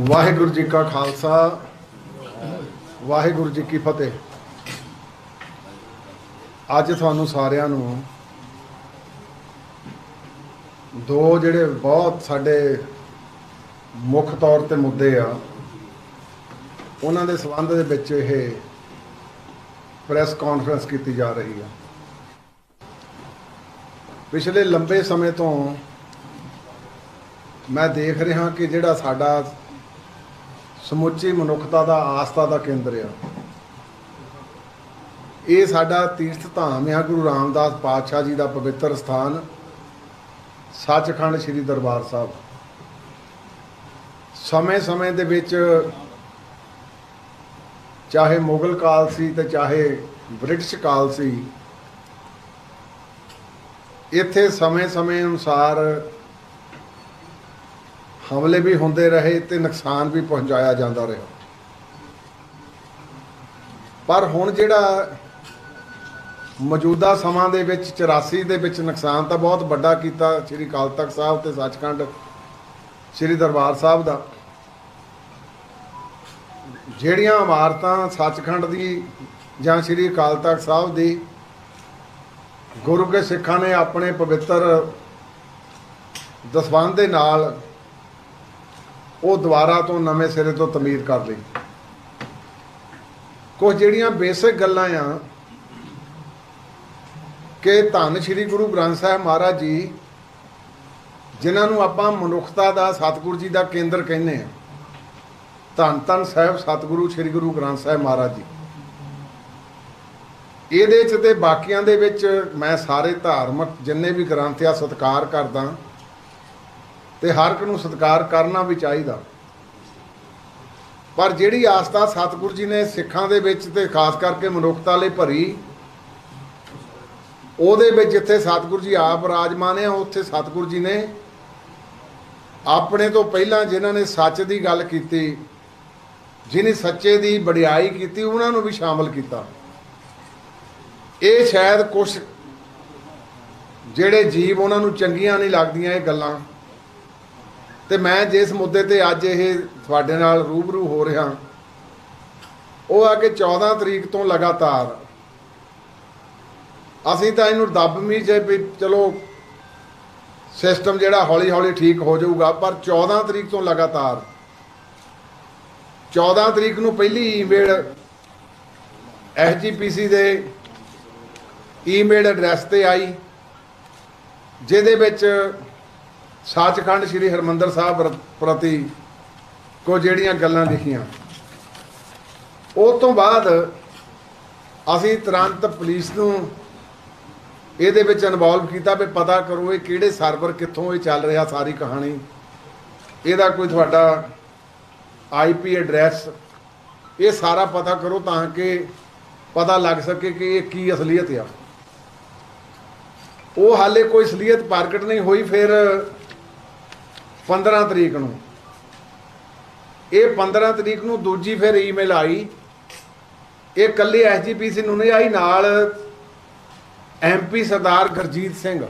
ਵਾਹਿਗੁਰੂ ਜੀ ਕਾ ਖਾਲਸਾ, ਵਾਹਿਗੁਰੂ ਜੀ ਕੀ ਫਤਿਹ। ਅੱਜ ਤੁਹਾਨੂੰ ਸਾਰਿਆਂ ਨੂੰ ਦੋ ਜਿਹੜੇ ਬਹੁਤ ਸਾਡੇ ਮੁੱਖ ਤੌਰ ਤੇ ਮੁੱਦੇ ਆ, ਉਹਨਾਂ ਦੇ ਸੰਬੰਧ ਦੇ ਵਿੱਚ ਇਹ ਪ੍ਰੈਸ ਕਾਨਫਰੰਸ ਕੀਤੀ ਜਾ ਰਹੀ ਆ। ਪਿਛਲੇ ਲੰਬੇ ਸਮੇਂ ਤੋਂ ਮੈਂ ਦੇਖ ਰਿਹਾ ਕਿ ਜਿਹੜਾ ਸਾਡਾ ਸਮੁੱਚੀ ਮਨੁੱਖਤਾ ਦਾ ਆਸਥਾ ਦਾ ਕੇਂਦਰ ਆ। ਇਹ ਸਾਡਾ ਤੀਰਥ ਧਾਮ ਆ, ਗੁਰੂ ਰਾਮਦਾਸ ਪਾਤਸ਼ਾਹ ਜੀ ਦਾ ਪਵਿੱਤਰ ਸਥਾਨ, ਸੱਚਖੰਡ ਸ੍ਰੀ ਦਰਬਾਰ ਸਾਹਿਬ। ਸਮੇਂ-ਸਮੇਂ ਦੇ ਵਿੱਚ ਚਾਹੇ ਮੁਗਲ ਕਾਲ ਸੀ ਤੇ ਚਾਹੇ ਬ੍ਰਿਟਿਸ਼ ਕਾਲ ਸੀ, ਇੱਥੇ ਸਮੇਂ-ਸਮੇਂ ਅਨੁਸਾਰ ਹਮਲੇ ਵੀ ਹੁੰਦੇ ਰਹੇ ਤੇ ਨੁਕਸਾਨ ਵੀ ਪਹੁੰਚਾਇਆ ਜਾਂਦਾ ਰਿਹਾ। ਪਰ ਹੁਣ ਜਿਹੜਾ ਮੌਜੂਦਾ ਸਮਾਂ ਦੇ ਵਿੱਚ 84 ਦੇ ਵਿੱਚ ਨੁਕਸਾਨ ਤਾਂ ਬਹੁਤ ਵੱਡਾ ਕੀਤਾ ਸ੍ਰੀ ਅਕਾਲ ਤਖਤ ਸਾਹਿਬ ਤੇ ਸੱਚਖੰਡ ਸ੍ਰੀ ਦਰਬਾਰ ਸਾਹਿਬ ਦਾ। ਜਿਹੜੀਆਂ ਇਮਾਰਤਾਂ ਸੱਚਖੰਡ ਦੀ ਜਾਂ ਸ੍ਰੀ ਅਕਾਲ ਤਖਤ ਸਾਹਿਬ ਦੀ, ਗੁਰੂ ਕੇ ਸਿੱਖਾਂ ਨੇ ਆਪਣੇ ਪਵਿੱਤਰ ਦਸਵੰਧ ਦੇ ਨਾਲ ਉਹ ਦੁਬਾਰਾ ਤੋਂ ਨਵੇਂ ਸਿਰੇ ਤੋਂ ਤਮੀਰ ਕਰ ਲਈ। ਕੁਝ ਜਿਹੜੀਆਂ ਬੇਸਿਕ ਗੱਲਾਂ ਆ ਕਿ ਧੰਨ ਸ੍ਰੀ ਗੁਰੂ ਗ੍ਰੰਥ ਸਾਹਿਬ ਮਹਾਰਾਜ ਜੀ, ਜਿਨ੍ਹਾਂ ਨੂੰ ਆਪਾਂ ਮਨੁੱਖਤਾ ਦਾ, ਸਤਿਗੁਰੂ ਜੀ ਦਾ ਕੇਂਦਰ ਕਹਿੰਦੇ ਆ। ਧੰਨ ਧੰਨ ਸਾਹਿਬ, ਸਤਿਗੁਰੂ ਸ੍ਰੀ ਗੁਰੂ ਗ੍ਰੰਥ ਸਾਹਿਬ ਮਹਾਰਾਜ ਜੀ। ਇਹਦੇ ਚ ਤੇ ਬਾਕੀਆਂ ਦੇ ਵਿੱਚ ਮੈਂ ਸਾਰੇ ਧਾਰਮਿਕ ਜਿੰਨੇ ਵੀ ਗ੍ਰੰਥ ਆ, ਸਤਿਕਾਰ ਕਰਦਾ। ਤੇ ਹਰ ਇੱਕ ਨੂੰ ਸਤਿਕਾਰ ਕਰਨਾ ਵੀ ਚਾਹੀਦਾ। ਪਰ ਜਿਹੜੀ ਆਸਥਾ ਸਤਿਗੁਰੂ ਜੀ ਨੇ ਸਿੱਖਾਂ ਦੇ ਵਿੱਚ ਤੇ ਖਾਸ ਕਰਕੇ ਮਨੁੱਖਤਾ ਲਈ ਭਰੀ, ਉਹਦੇ ਵਿੱਚ ਜਿੱਥੇ ਸਤਿਗੁਰੂ ਜੀ ਆਪ ਰਾਜਮਾਨ ਆ, ਉੱਥੇ ਸਤਿਗੁਰੂ ਜੀ ਨੇ ਆਪਣੇ ਤੋਂ ਪਹਿਲਾਂ ਜਿਨ੍ਹਾਂ ਨੇ ਸੱਚ ਦੀ ਗੱਲ ਕੀਤੀ ਜਿਨੇ ਸੱਚੇ ਦੀ ਵਡਿਆਈ ਕੀਤੀ, ਉਹਨਾਂ ਨੂੰ ਵੀ ਸ਼ਾਮਲ ਕੀਤਾ। ਇਹ ਸ਼ਾਇਦ ਕੁਝ ਜਿਹੜੇ ਜੀਵ ਉਹਨਾਂ ਨੂੰ ਚੰਗੀਆਂ ਨਹੀਂ ਲੱਗਦੀਆਂ, ਇਹ ਗੱਲਾਂ। ਤੇ ਮੈਂ ਜਿਸ ਮੁੱਦੇ ਤੇ ਅੱਜ ਇਹ ਤੁਹਾਡੇ ਨਾਲ ਰੂਬਰੂ ਹੋ ਰਿਹਾ, ਉਹ ਆ ਕਿ 14 ਤਰੀਕ ਤੋਂ ਲਗਾਤਾਰ ਅਸੀਂ ਤਾਂ ਇਹਨੂੰ ਦੱਬ ਵੀ ਜੇ ਵੀ ਚਲੋ ਸਿਸਟਮ ਜਿਹੜਾ ਹੌਲੀ ਹੌਲੀ ਠੀਕ ਹੋ ਜਾਊਗਾ, ਪਰ 14 ਤਰੀਕ ਤੋਂ ਲਗਾਤਾਰ 14 ਤਰੀਕ ਨੂੰ ਪਹਿਲੀ ਈਮੇਲ ਐਸਜੀਪੀਸੀ ਦੇ ਈਮੇਲ ਐਡਰੈਸ ਤੇ ਆਈ, ਜਿਹਦੇ ਵਿੱਚ ਸੱਚਖੰਡ ਸ੍ਰੀ ਹਰਮੰਦਰ ਸਾਹਿਬ ਪ੍ਰਤੀ ਕੋ ਜਿਹੜੀਆਂ ਗੱਲਾਂ ਲਿਖੀਆਂ। ਉਹ ਤੋਂ ਬਾਅਦ ਅਸੀਂ ਤੁਰੰਤ ਪੁਲਿਸ ਨੂੰ ਇਹਦੇ ਵਿੱਚ ਇਨਵੋਲਵ ਕੀਤਾ ਵੀ ਪਤਾ ਕਰੋ ਇਹ ਕਿਹੜੇ ਸਰਵਰ ਕਿੱਥੋਂ ਇਹ ਚੱਲ ਰਿਹਾ ਸਾਰੀ ਕਹਾਣੀ। ਇਹਦਾ ਕੋਈ ਤੁਹਾਡਾ ਆਈਪੀ ਐਡਰੈਸ ਇਹ ਸਾਰਾ ਪਤਾ ਕਰੋ ਤਾਂ ਕਿ ਪਤਾ ਲੱਗ ਸਕੇ ਕਿ ਇਹ ਕੀ ਅਸਲੀਅਤ ਆ। ਉਹ ਹਾਲੇ ਕੋਈ ਅਸਲੀਅਤ ਪ੍ਰਗਟ ਨਹੀਂ ਹੋਈ, ਫਿਰ 15 ਤਰੀਕ ਨੂੰ। ਇਹ 15 ਤਰੀਕ ਨੂੰ ਦੂਜੀ ਫਿਰ ਈਮੇਲ ਆਈ। ਇਹ ਕੱਲੇ ਐਸਜੀਪੀਸੀ ਨੂੰ ਨਹੀਂ ਆਈ, ਨਾਲ ਐਮਪੀ ਸਰਦਾਰ ਗੁਰਜੀਤ ਸਿੰਘ।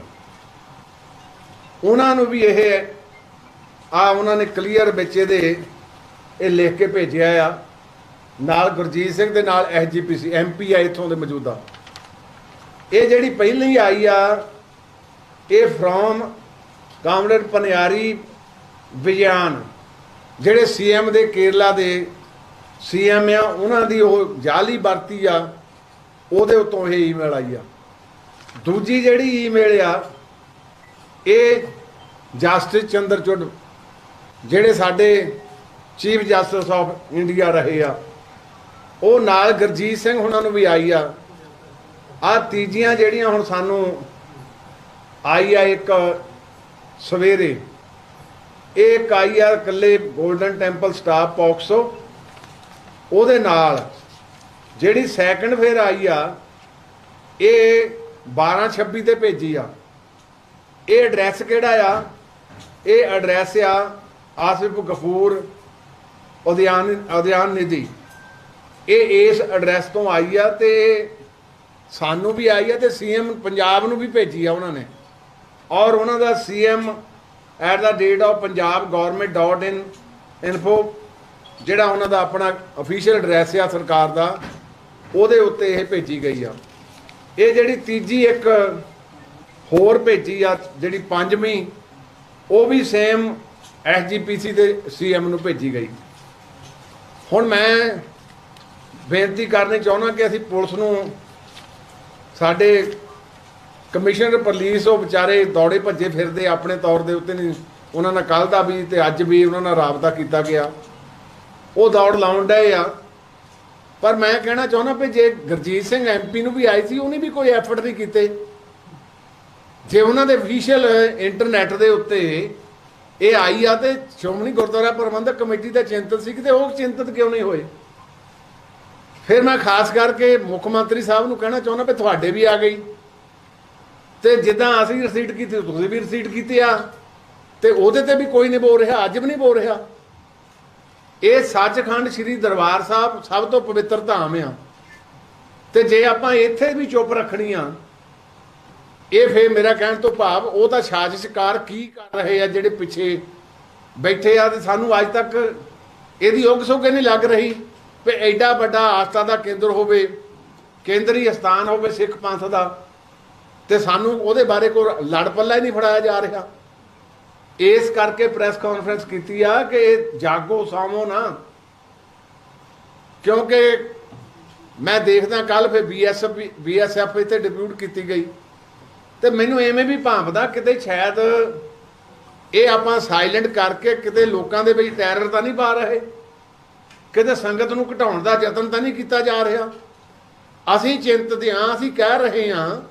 ਉਹਨਾਂ ਨੂੰ ਵੀ ਇਹ ਆ ਉਹਨਾਂ ਨੇ ਕਲੀਅਰ ਵਿੱਚ ਇਹਦੇ ਇਹ ਲਿਖ ਕੇ ਭੇਜਿਆ ਆ। ਨਾਲ ਗੁਰਜੀਤ ਸਿੰਘ ਦੇ ਨਾਲ ਐਸਜੀਪੀਸੀ ਐਮਪੀ ਆ ਇਥੋਂ ਦੇ ਮੌਜੂਦਾ। ਇਹ ਜਿਹੜੀ ਪਹਿਲੀ ਆਈ ਆ, ਇਹ ਫਰੋਮ ਕਾਮਰੇਡ ਪਨਿਆਰੀ ਵਿਜਿਆਨ ਜਿਹੜੇ ਸੀਐਮ ਦੇ ਕੇਰਲਾ ਦੇ ਸੀਐਮ ਆ, ਉਹਨਾਂ ਦੀ ਉਹ ਜਾਲੀ ਵਰਤੀ ਆ, ਉਹਦੇ ਉੱਤੋਂ ਇਹ ਈਮੇਲ ਆਈ ਆ। ਦੂਜੀ ਜਿਹੜੀ ਈਮੇਲ ਆ, ਇਹ ਜਸਟਿਸ ਚੰਦਰਚੂਡ ਜਿਹੜੇ ਸਾਡੇ ਚੀਫ ਜਸਟਿਸ ਆਫ ਇੰਡੀਆ ਰਹੇ ਆ, ਉਹ ਨਾਲ ਗੁਰਜੀਤ ਸਿੰਘ ਉਹਨਾਂ ਨੂੰ ਵੀ ਆਈ ਆ। ਆ ਤੀਜੀਆਂ ਜਿਹੜੀਆਂ ਹੁਣ ਸਾਨੂੰ ਆਈ ਆ ਇੱਕ ਸਵੇਰੇ ਇਹ ਇੱਕ ਆਈ ਆ ਇਕੱਲੇ 골ਡਨ ਟੈਂਪਲ ਸਟਾਫ ਪੌਕਸੋ, ਉਹਦੇ ਨਾਲ ਜਿਹੜੀ ਸੈਕੰਡ ਫੇਰ ਆਈ ਆ, ਇਹ 1226 ਤੇ ਭੇਜੀ ਆ। ਇਹ ਐਡਰੈਸ ਕਿਹੜਾ ਆ? ਇਹ ਐਡਰੈਸ ਆ ਆਸਿਫ ਗਫੂਰ ਉਦਿਆਨ ਉਦਿਆਨ ਨਿਧੀ। ਇਹ ਇਸ ਐਡਰੈਸ ਤੋਂ ਆਈ ਆ ਤੇ ਸਾਨੂੰ ਵੀ ਆਈ ਆ ਤੇ ਸੀਐਮ ਪੰਜਾਬ ਨੂੰ ਵੀ ਭੇਜੀ ਆ ਉਹਨਾਂ ਨੇ। ਔਰ ਉਹਨਾਂ ਦਾ CM at the rate of Punjab government dot in info ਜਿਹੜਾ ਉਹਨਾਂ ਦਾ ਆਪਣਾ ਅਫੀਸ਼ੀਅਲ ਐਡਰੈਸ ਆ ਸਰਕਾਰ ਦਾ, ਉਹਦੇ ਉੱਤੇ ਇਹ ਭੇਜੀ ਗਈ ਆ। ਇਹ ਜਿਹੜੀ ਤੀਜੀ ਇੱਕ ਹੋਰ ਭੇਜੀ ਆ, ਜਿਹੜੀ ਪੰਜਵੀਂ, ਉਹ ਵੀ ਸੇਮ ਐਸਜੀਪੀਸੀ ਦੇ ਸੀਐਮ ਨੂੰ ਭੇਜੀ ਗਈ। ਹੁਣ ਮੈਂ ਬੇਨਤੀ ਕਰਨੀ ਚਾਹੁੰਦਾ ਕਿ ਅਸੀਂ ਪੁਲਿਸ ਨੂੰ ਸਾਡੇ ਕਮਿਸ਼ਨਰ ਪੁਲਿਸ ਉਹ ਵਿਚਾਰੇ ਦੌੜੇ ਭੱਜੇ ਫਿਰਦੇ, ਆਪਣੇ ਤੌਰ ਦੇ ਉੱਤੇ ਨਹੀਂ ਉਹਨਾਂ ਨਾਲ ਕੱਲ ਦਾ ਵੀ ਤੇ ਅੱਜ ਵੀ ਉਹਨਾਂ ਨਾਲ ਰਾਬਤਾ ਕੀਤਾ ਗਿਆ। ਉਹ ਦੌੜ ਲਾਉਣ ਡਏ ਆ। ਪਰ ਮੈਂ ਕਹਿਣਾ ਚਾਹੁੰਦਾ ਵੀ ਜੇ ਗੁਰਜੀਤ ਸਿੰਘ ਐਮਪੀ ਨੂੰ ਵੀ ਆਈ ਸੀ, ਉਹਨੇ ਵੀ ਕੋਈ ਐਫਰਟ ਨਹੀਂ ਕੀਤੇ। ਜੇ ਉਹਨਾਂ ਦੇ ਅਫੀਸ਼ੀਅਲ ਇੰਟਰਨੈਟ ਦੇ ਉੱਤੇ ਇਹ ਆਈ ਆ ਤੇ ਸ਼੍ਰੋਮਣੀ ਗੁਰਦੁਆਰਾ ਪ੍ਰਬੰਧਕ ਕਮੇਟੀ ਦਾ ਚਿੰਤਤ ਸੀ ਕਿ ਉਹ ਚਿੰਤਤ ਕਿਉਂ ਨਹੀਂ ਹੋਏ? ਫਿਰ ਮੈਂ ਖਾਸ ਕਰਕੇ ਮੁੱਖ ਮੰਤਰੀ ਸਾਹਿਬ ਨੂੰ ਕਹਿਣਾ ਚਾਹੁੰਦਾ ਵੀ ਤੁਹਾਡੇ ਵੀ ਆ ਗਈ। ਤੇ ਜਿੱਦਾਂ ਅਸੀਂ ਰਸੀਟ ਕੀਤੀ, ਤੁਸੀਂ ਵੀ ਰਸੀਟ ਕੀਤੀ ਆ। ਤੇ ਉਹਦੇ ਤੇ ਵੀ ਕੋਈ ਨਹੀਂ ਬੋਲ ਰਿਹਾ, ਅੱਜ ਵੀ ਨਹੀਂ ਬੋਲ ਰਿਹਾ। ਇਹ ਸੱਚਖੰਡ ਸ੍ਰੀ ਦਰਬਾਰ ਸਾਹਿਬ ਸਭ ਤੋਂ ਪਵਿੱਤਰ ਧਾਮ ਆ। ਤੇ ਜੇ ਆਪਾਂ ਇੱਥੇ ਵੀ ਚੁੱਪ ਰੱਖਣੀ ਆ, ਇਹ ਫੇ ਮੇਰਾ ਕਹਿਣ ਤੋਂ ਭਾਵ, ਉਹ ਤਾਂ ਸਾਜ਼ਿਸ਼ਕਾਰ ਕੀ ਕਰ ਰਹੇ ਆ ਜਿਹੜੇ ਪਿੱਛੇ ਬੈਠੇ ਆ ਤੇ ਸਾਨੂੰ ਅੱਜ ਤੱਕ ਇਹਦੀ ਉਗ ਸੁਗੇ ਨਹੀਂ ਲੱਗ ਰਹੀ ਵੀ ਐਡਾ ਵੱਡਾ ਆਸਥਾ ਦਾ ਕੇਂਦਰ ਹੋਵੇ, ਕੇਂਦਰੀ ਸਥਾਨ ਹੋਵੇ ਸਿੱਖ ਪੰਥ ਦਾ। ਤੇ ਸਾਨੂੰ ਉਹਦੇ ਬਾਰੇ ਕੋਈ ਲੜ ਪੱਲਾ ਹੀ ਨਹੀਂ ਫੜਾਇਆ ਜਾ ਰਿਹਾ। ਇਸ ਕਰਕੇ ਪ੍ਰੈਸ ਕਾਨਫਰੰਸ ਕੀਤੀ ਆ ਕਿ ਇਹ ਜਾਗੋ ਸਾਮੋ ਨਾ। ਕਿਉਂਕਿ ਮੈਂ ਦੇਖਦਾ ਕੱਲ ਫਿਰ ਬੀਐਸਐਫ ਬੀਐਸਐਫ ਇੱਥੇ ਡਿਪਿਊਟ ਕੀਤੀ ਗਈ। ਤੇ ਮੈਨੂੰ ਐਵੇਂ ਵੀ ਭਾਂਪਦਾ ਕਿਤੇ ਸ਼ਾਇਦ ਇਹ ਆਪਾਂ ਸਾਇਲੈਂਟ ਕਰਕੇ ਕਿਤੇ ਲੋਕਾਂ ਦੇ ਵਿੱਚ ਟੈਰਰ ਤਾਂ ਨਹੀਂ ਪਾ ਰਹੇ। ਕਿਤੇ ਸੰਗਤ ਨੂੰ ਘਟਾਉਣ ਦਾ ਯਤਨ ਤਾਂ ਨਹੀਂ ਕੀਤਾ ਜਾ ਰਿਹਾ। ਅਸੀਂ ਚਿੰਤਤ ਹਾਂ, ਅਸੀਂ ਕਹਿ ਰਹੇ ਹਾਂ